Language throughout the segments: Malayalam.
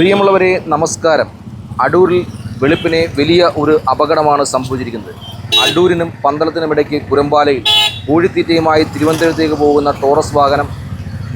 പ്രിയമുള്ളവരെ നമസ്കാരം. അടൂരിൽ വെളുപ്പിനെ വലിയ ഒരു അപകടമാണ് സംഭവിച്ചിരിക്കുന്നത്. അടൂരിനും പന്തളത്തിനും ഇടയ്ക്ക് കുരമ്പാലയിൽ കോഴിത്തീറ്റയുമായി തിരുവനന്തപുരത്തേക്ക് പോകുന്ന ടോറസ് വാഹനം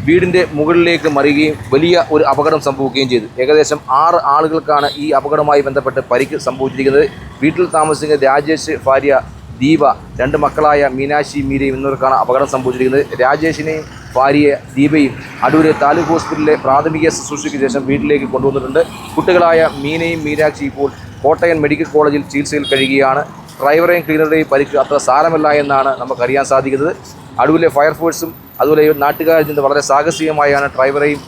വീടിന്റെ മുകളിലേക്ക് മറിയുകയും വലിയ ഒരു അപകടം സംഭവിക്കുകയും ചെയ്തു. ഏകദേശം ആറ് ആളുകൾക്കാണ് ഈ അപകടവുമായി ബന്ധപ്പെട്ട് പരിക്ക് സംഭവിച്ചിരിക്കുന്നത്. വീട്ടിൽ താമസിക്കുന്ന രാജേഷ് ഭാര്യ ദീപ രണ്ട് മക്കളായ മീനാക്ഷി മീരയും എന്നിവർക്കാണ് അപകടം സംഭവിച്ചിരിക്കുന്നത്. രാജേഷിനെയും ഭാര്യയെ ദീപയും അടൂര് താലൂക്ക് ഹോസ്പിറ്റലിലെ പ്രാഥമിക ശുശ്രൂഷയ്ക്ക് ശേഷം വീട്ടിലേക്ക് കൊണ്ടുവന്നിട്ടുണ്ട്. കുട്ടികളായ മീനയും മീനാക്ഷി ഇപ്പോൾ കോട്ടയം മെഡിക്കൽ കോളേജിൽ ചികിത്സയിൽ കഴിയുകയാണ്. ഡ്രൈവറെയും ക്ലീനറുടെയും പരിക്ക് അത്ര സാരമല്ല എന്നാണ് നമുക്കറിയാൻ സാധിക്കുന്നത്. അടൂരിലെ ഫയർഫോഴ്സും അതുപോലെ നാട്ടുകാരിൽ നിന്ന് വളരെ സാഹസികമായാണ് ഡ്രൈവറെയും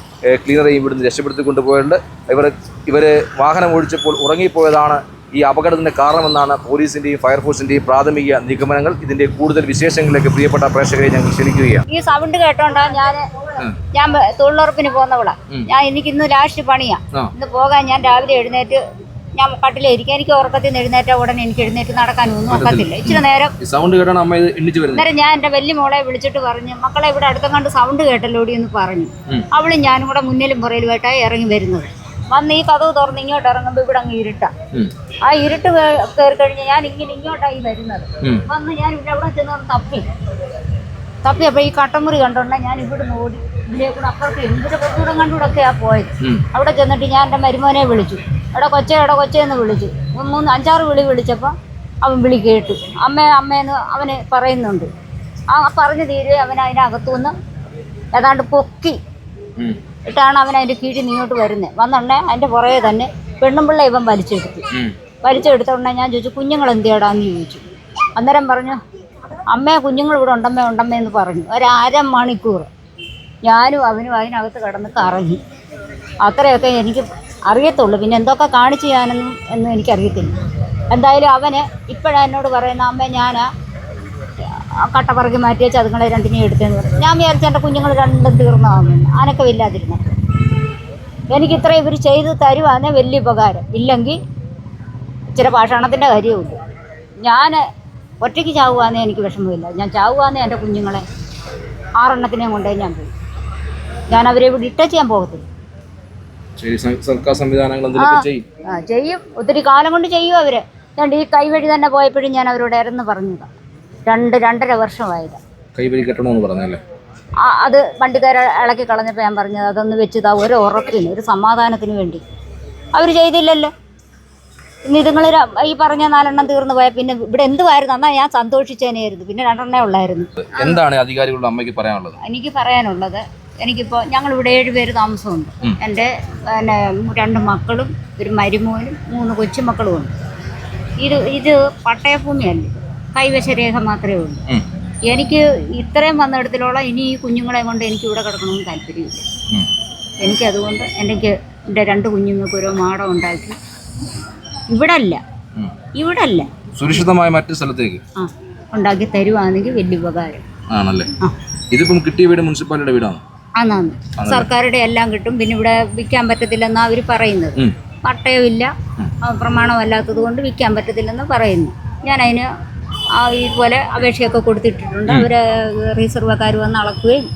ക്ലീനറെയും ഇവിടുന്ന് രക്ഷപ്പെടുത്തി കൊണ്ടുപോയിട്ടുണ്ട് ഇവർ ഇവർ വാഹനം ഓടിച്ചപ്പോൾ ഉറങ്ങിപ്പോയതാണ് ഈ അപകടത്തിന് കാരണമെന്നാണ് പോലീസിന്റെയും ഫയർഫോഴ്സിന്റെയും പ്രാഥമിക നിഗമനങ്ങൾ. ഇതിന്റെ കൂടുതൽ വിശേഷങ്ങളിലേക്ക് പ്രിയപ്പെട്ട പ്രേക്ഷകരെ ഞങ്ങൾ ക്ഷണിക്കുകയാണ്. ഈ സൗണ്ട് കേട്ടോണ്ടാ ഞാൻ ഞാൻ തൊഴിലുറപ്പിന് പോകുന്നവളാ. ഞാൻ എനിക്ക് ഇന്ന് ലാസ്റ്റ് പണിയാ. ഇന്ന് പോകാൻ ഞാൻ രാവിലെ എഴുന്നേറ്റ് ഞാൻ കട്ടിലിരിക്കും എനിക്ക് ഉറക്കത്തിൽ നിന്ന് എഴുന്നേറ്റ ഉടനെ എനിക്ക് എഴുന്നേറ്റ് നടക്കാൻ ഒന്നും ഒക്കത്തില്ല. ഇച്ചിരി നേരം സൗണ്ട് അന്നേരം ഞാൻ എന്റെ വലിയ മോളെ വിളിച്ചിട്ട് പറഞ്ഞു മക്കളെ ഇവിടെ അടുത്തം കണ്ട് സൗണ്ട് കേട്ടല്ലോടി എന്ന് പറഞ്ഞു. അവളും ഞാനും കൂടെ മുന്നിലും പുറയിലുമായിട്ടാണ് ഇറങ്ങി വരുന്നത്. വന്ന് ഈ കഥവ് തുറന്ന് ഇങ്ങോട്ട് ഇറങ്ങുമ്പോൾ ഇവിടെ അങ്ങ് ഇരുട്ട. ആ ഇരുട്ട് കയറി കഴിഞ്ഞ് ഞാൻ ഇങ്ങനെ ഇങ്ങോട്ടായി വരുന്നത്. വന്ന് ഞാൻ ഇവിടെ അവിടെ ചെന്ന് തപ്പി. തപ്പിയപ്പോൾ ഈ കട്ടമുറി കണ്ടോണ്ട ഞാൻ ഇവിടുന്ന് ഓടി ഇതിലേ കൂടെ അപ്പുറത്ത് എന്തിന്റെ കുറച്ചുകൂടെ കണ്ടുകൂടെയൊക്കെയാ പോയത്. അവിടെ ചെന്നിട്ട് ഞാൻ എന്റെ മരുമോനെ വിളിച്ചു. എടാ കൊച്ചേ എടാ കൊച്ചേ എന്ന് വിളിച്ചു. മൂന്ന് അഞ്ചാറ് വിളി വിളിച്ചപ്പോൾ അവൻ വിളി കേട്ടു. അമ്മ അമ്മയെന്ന് അവന് പറയുന്നുണ്ട്. ആ പറഞ്ഞു തീരെ അവൻ അതിനകത്തു നിന്ന് ഏതാണ്ട് പൊക്കി. ഇട്ടാണ് അവൻ അതിന്റെ കീഴിൽ നീങ്ങോട്ട് വരുന്നത് വന്നുടനെ അതിന്റെ പുറകെ തന്നെ പെണ്ണുമ്പിള്ള ഇവൻ വലിച്ചെടുത്തു. വലിച്ചെടുത്തോണ്ടെ വലിച്ചെടുത്ത ഉടനെ ഞാൻ ചോദിച്ചു കുഞ്ഞുങ്ങൾ എന്തിയടാന്ന് ചോദിച്ചു. അന്നേരം പറഞ്ഞു അമ്മേ കുഞ്ഞുങ്ങൾ ഇവിടെ ഉണ്ടമ്മേ ഉണ്ടമ്മേ എന്ന് പറഞ്ഞു. ഒരര മണിക്കൂർ ഞാനും അവനും അതിനകത്ത് കിടന്ന് കറങ്ങി. അത്രയൊക്കെ എനിക്ക് അറിയത്തുള്ളൂ. പിന്നെ എന്തൊക്കെ കാണിച്ചു ഞാനെന്നും എന്നും എനിക്കറിയത്തില്ല. എന്തായാലും അവന് ഇപ്പോഴാണ് എന്നോട് പറയുന്ന അമ്മ ഞാൻ കട്ടപ്പറക്കി മാറ്റി മാറ്റിയ ചതുങ്ങളെ രണ്ടിനെയും എടുത്തെന്ന് പറഞ്ഞു. ഞാൻ വിചാരിച്ച എന്റെ കുഞ്ഞുങ്ങൾ രണ്ടും തീർന്നതാണെന്ന് അനക്കമില്ലാതിരുന്നു എനിക്ക് ഇത്ര ഇവർ ചെയ്ത് തരുവാന്നേ വലിയ ഉപകാരം. ഇല്ലെങ്കിൽ ഇച്ചിരി പാഷാണത്തിന്റെ കാര്യമുള്ളൂ ഞാൻ ഒറ്റയ്ക്ക് ചാവുവാന്നേ എനിക്ക് വിഷമമില്ല. ഞാൻ ചാവുവാന്നേ എന്റെ കുഞ്ഞുങ്ങളെ ആറെണ്ണത്തിനെയും കൊണ്ടേ ഞാൻ പോയി. ഞാൻ അവരെ ഇവിടെ ഇട്ട ചെയ്യാൻ പോകത്തില്ല. സർക്കാർ സംവിധാനങ്ങൾ ചെയ്യും? ഒത്തിരി കാലം കൊണ്ട് ചെയ്യും അവരെ. ഞാൻ ഈ കൈവഴി തന്നെ പോയപ്പോഴും ഞാൻ അവരോട് ഇറന്ന് പറഞ്ഞതാണ് രണ്ട് രണ്ടര വർഷമായിരുന്നു കൈവരി കെട്ടണമെന്ന് പറഞ്ഞല്ലേ? ആ അത് വണ്ടിക്കാരെ ഇളക്കി കളഞ്ഞപ്പോൾ ഞാൻ പറഞ്ഞത് അതൊന്ന് വെച്ചതാ ഒരു ഉറക്കിന് ഒരു സമാധാനത്തിന് വേണ്ടി. അവർ ചെയ്തില്ലല്ലോ. ഇനി നിങ്ങൾ ഈ പറഞ്ഞ നാലെണ്ണം തീർന്നു പോയാൽ പിന്നെ ഇവിടെ എന്തുമായിരുന്നു അന്നാ ഞാൻ സന്തോഷിച്ചേനെയായിരുന്നു. പിന്നെ രണ്ടെണ്ണേ ഉള്ളായിരുന്നു. എന്താണ് അധികാരികളുടെ അമ്മയ്ക്ക് പറയാനുള്ളത്? എനിക്ക് പറയാനുള്ളത് എനിക്കിപ്പോൾ ഞങ്ങളിവിടെ ഏഴുപേര് താമസമുണ്ട്. ഉം. എന്റെ പിന്നെ രണ്ട് മക്കളും ഒരു മരുമോനും മൂന്ന് കൊച്ചുമക്കളും ഉണ്ട് ഇത് ഇത് പട്ടയഭൂമിയല്ല? കൈവശ രേഖ മാത്രമേ ഉള്ളൂ. എനിക്ക് ഇത്രയും വന്നിടത്തിലുള്ള ഇനി ഈ കുഞ്ഞുങ്ങളെ കൊണ്ട് എനിക്ക് ഇവിടെ കിടക്കണമെന്ന് താല്പര്യമില്ല. എനിക്ക് എനിക്കതുകൊണ്ട് എനിക്ക് എന്റെ രണ്ട് കുഞ്ഞുങ്ങൾക്ക് ഓരോ മാടം ഉണ്ടാക്കി. ഇവിടെ അല്ല ഇവിടെ അല്ല സുരക്ഷിതമായ മറ്റു സ്ഥലത്തേക്ക്? ആ ഉണ്ടാക്കി തരുവാണെങ്കിൽ വലിയ ഉപകാരം. ആണല്ലേ? ഇതിപ്പം കിട്ടിയ വീട് മുനിസിപ്പാലിറ്റിയുടെ വീടാണ്? ആന്നാന്ന്. സർക്കാരുടെ എല്ലാം കിട്ടും. പിന്നെ ഇവിടെ വിൽക്കാൻ പറ്റത്തില്ലെന്നാണ് അവർ പറയുന്നത്. പട്ടയവും പട്ടയമില്ല. പ്രമാണമല്ലാത്തത് കൊണ്ട് വിൽക്കാൻ പറ്റത്തില്ലെന്ന് പറയുന്നു. ഞാൻ അതിന് ഇതുപോലെ അപേക്ഷയൊക്കെ കൊടുത്തിട്ടിട്ടുണ്ട്. അവർ റിസർവക്കാർ വന്ന് അളക്കുകയും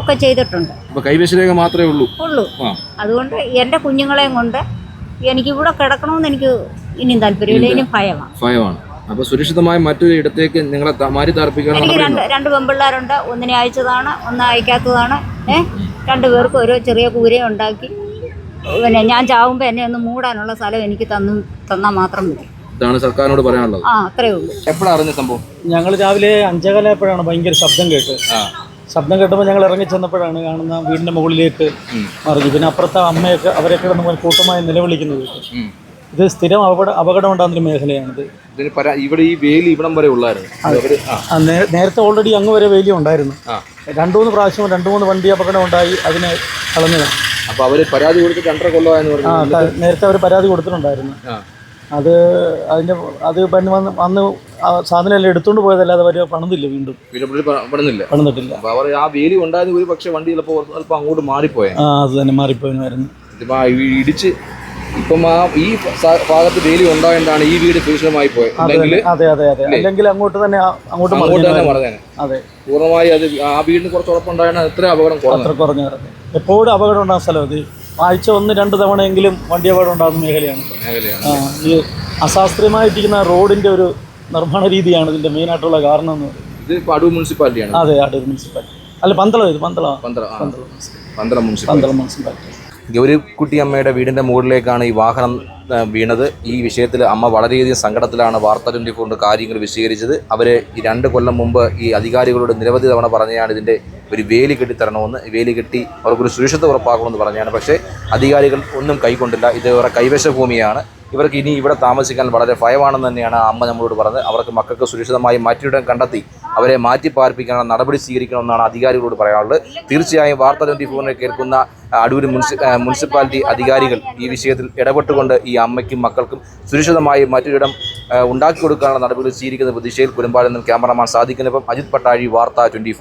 ഒക്കെ ചെയ്തിട്ടുണ്ട്. കൈവശ രേഖ മാത്രമേ ഉള്ളൂ? ഉള്ളൂ. അതുകൊണ്ട് എന്റെ കുഞ്ഞുങ്ങളെയും കൊണ്ട് എനിക്ക് ഇവിടെ കിടക്കണമെന്ന് എനിക്ക് ഇനിയും താല്പര്യമില്ല. ഇനിയും ഭയമാണ്. ഭയമാണ്. അപ്പൊ സുരക്ഷിതമായ മറ്റൊരു ഇടത്തേക്ക് നിങ്ങളെ മാറി മാറ്റി താർപ്പിക്കണം എനിക്ക് രണ്ട് രണ്ട് പെമ്പിള്ളേരുണ്ട്. ഒന്നിനെ അയച്ചതാണ് ഒന്ന് അയക്കാത്തതാണ്. ഏഹ് രണ്ടു പേർക്കും ഓരോ ചെറിയ കൂരയും ഉണ്ടാക്കി. പിന്നെ ഞാൻ ചാവുമ്പോൾ എന്നെ ഒന്ന് മൂടാനുള്ള സ്ഥലം എനിക്ക് തന്നു തന്നാൽ മാത്രം മതി. ഇതാണ് സർക്കാരിനോട് പറയാനുള്ളത്. ആ അത്രേ ഉള്ളൂ. എപ്പോഴാണ് അറിഞ്ഞ സംഭവം? ഞങ്ങൾ രാവിലെ അഞ്ചേകാലായപ്പോഴാണ് ഭയങ്കര ശബ്ദം കേട്ട്. ആ. ശബ്ദം കേട്ടപ്പോൾ ഞങ്ങൾ ഇറങ്ങി ചെന്നപ്പോഴാണ് കാണുന്ന വീടിന്റെ മുകളിലേക്ക്. മറിഞ്ഞു. പിന്നെ അപ്പുറത്തെ അമ്മയൊക്കെ അവരൊക്കെ നമ്മൾ കൂട്ടമായി നിലവിളിക്കുന്നത് ഇത് സ്ഥിരം അപകട അപകടം ഉണ്ടാകുന്നൊരു മേഖലയാണിത് ഇവിടെ ഈ വേലി ഇവിടം വരെ ഉള്ളായിരുന്നു നേരത്തെ ഓൾറെഡി അങ്ങ് വരെ വേലി ഉണ്ടായിരുന്നു. രണ്ടു മൂന്ന് പ്രാവശ്യം രണ്ടു മൂന്ന് വണ്ടി അപകടം ഉണ്ടായി അതിനെ കളഞ്ഞതാണ്. അപ്പൊ അവർ പരാതി കൊടുത്ത് രണ്ടര കൊല്ലമായെന്ന് പറഞ്ഞു. നേരത്തെ അവർ പരാതി കൊടുത്തിട്ടുണ്ടായിരുന്നു. അത് അതിന്റെ അത് പിന്നെ വന്ന് അന്ന് ആ സാധനം എല്ലാം എടുത്തുകൊണ്ട് പോയതല്ലാതെ അവർ പണിതില്ല വീണ്ടും. വീടിന്റെ പുള്ളിൽ പ- പെടുന്നില്ല പണിതിട്ടില്ല. അപ്പൊ അവർ ആ വേലി ഉണ്ടായത് ഒരു പക്ഷെ വണ്ടി ചിലപ്പോൾ അല്പം അങ്ങോട്ട് മാറിപ്പോയെ. ആ അത് തന്നെ മാറിപ്പോയിനായിരുന്നു ഇതിപ്പോ ആ ഈ ഇടിച്ച് ഇപ്പം ആ ഈ സ- ഭാഗത്ത് വേലി ഉണ്ടായതുകൊണ്ടാണ് ഈ വീട് സുരക്ഷിതമായി പോയത് അതെ അതെ അതെ അതെ അല്ലെങ്കിൽ അങ്ങോട്ട് തന്നെ ആ- അങ്ങോട്ട് അങ്ങോട്ട് തന്നെ അതെ. പൂർണമായി അത് ആ വീടിന് കുറച്ച് ഉറപ്പുണ്ടായാണ് എത്ര അപകടം കുറഞ്ഞത്. അത്ര കുറഞ്ഞ എപ്പോഴും അപകടം ഉണ്ടാകുന്ന സ്ഥലം അത്. ആഴ്ച ഒന്ന് രണ്ട് തവണയെങ്കിലും വണ്ടി അപകടം ഉണ്ടാകുന്ന മേഖലയാണ്. ആ, ഈ അശാസ്ത്രീയമായിട്ടിരിക്കുന്ന റോഡിന്റെ ഒരു നിർമ്മാണ രീതിയാണ് ഇതിന്റെ മെയിൻ ആയിട്ടുള്ള കാരണം എന്ന് പറയുന്നത്. ഇത് അടൂർ മുനിസിപ്പാലിറ്റിയാണ്. അതെ അടൂർ മുനിസിപ്പാലിറ്റി. അല്ല പന്തളം ഇത് പന്തളം. പന്തളം ആ, പന്തളം മുനിസിപ്പാലിറ്റി. പന്തളം മുനിസിപ്പാലിറ്റി. ഗൗരിക്കുട്ടി അമ്മയുടെ വീടിന്റെ മുകളിലേക്കാണ് ഈ വാഹനം ആ, വീണത്. ഈ വിഷയത്തിൽ അമ്മ വളരെയധികം സങ്കടത്തിലാണ് വാർത്ത ട്വന്റി ഫോറിന്റെ കാര്യങ്ങൾ വിശദീകരിച്ചത്. അവർ ഈ രണ്ട് കൊല്ലം മുമ്പ് ഈ അധികാരികളോട് നിരവധി തവണ പറഞ്ഞാണ് ഇതിന്റെ ഒരു വേലി കെട്ടിത്തരണമെന്ന് വേലി കെട്ടി അവർക്കൊരു സുരക്ഷിത ഉറപ്പാക്കണമെന്ന് പറഞ്ഞാണ്. പക്ഷേ അധികാരികൾ ഒന്നും കൈക്കൊണ്ടില്ല. ഇത് ഇവരുടെ കൈവശ ഭൂമിയാണ് ഇവർക്ക് ഇനി ഇവിടെ താമസിക്കാൻ വളരെ ഭയമാണെന്ന് തന്നെയാണ് അമ്മ നമ്മളോട് പറഞ്ഞത്. അവർക്ക് മക്കൾക്ക് സുരക്ഷിതമായി മാറ്റിയിടം കണ്ടെത്തി അവരെ മാറ്റി പാർപ്പിക്കാനുള്ള നടപടി സ്വീകരിക്കണമെന്നാണ് അധികാരികളോട് പറയാനുള്ളത്. തീർച്ചയായും വാർത്ത ട്വന്റി ഫോറിനെ കേൾക്കുന്ന അടൂർ മുനിസി മുനിസിപ്പാലിറ്റി അധികാരികൾ ഈ വിഷയത്തിൽ ഇടപെട്ടുകൊണ്ട് ഈ അമ്മയ്ക്കും മക്കൾക്കും സുരക്ഷിതമായി മറ്റൊരിടം ഉണ്ടാക്കി കൊടുക്കാനുള്ള നടപടികൾ സ്വീകരിക്കുന്ന പ്രതീക്ഷയിൽ കുടുംബാലെന്നും ക്യാമറമാൻ സാധിക്കുന്നപ്പം അജിത് പട്ടാഴി വാർത്ത ട്വന്റി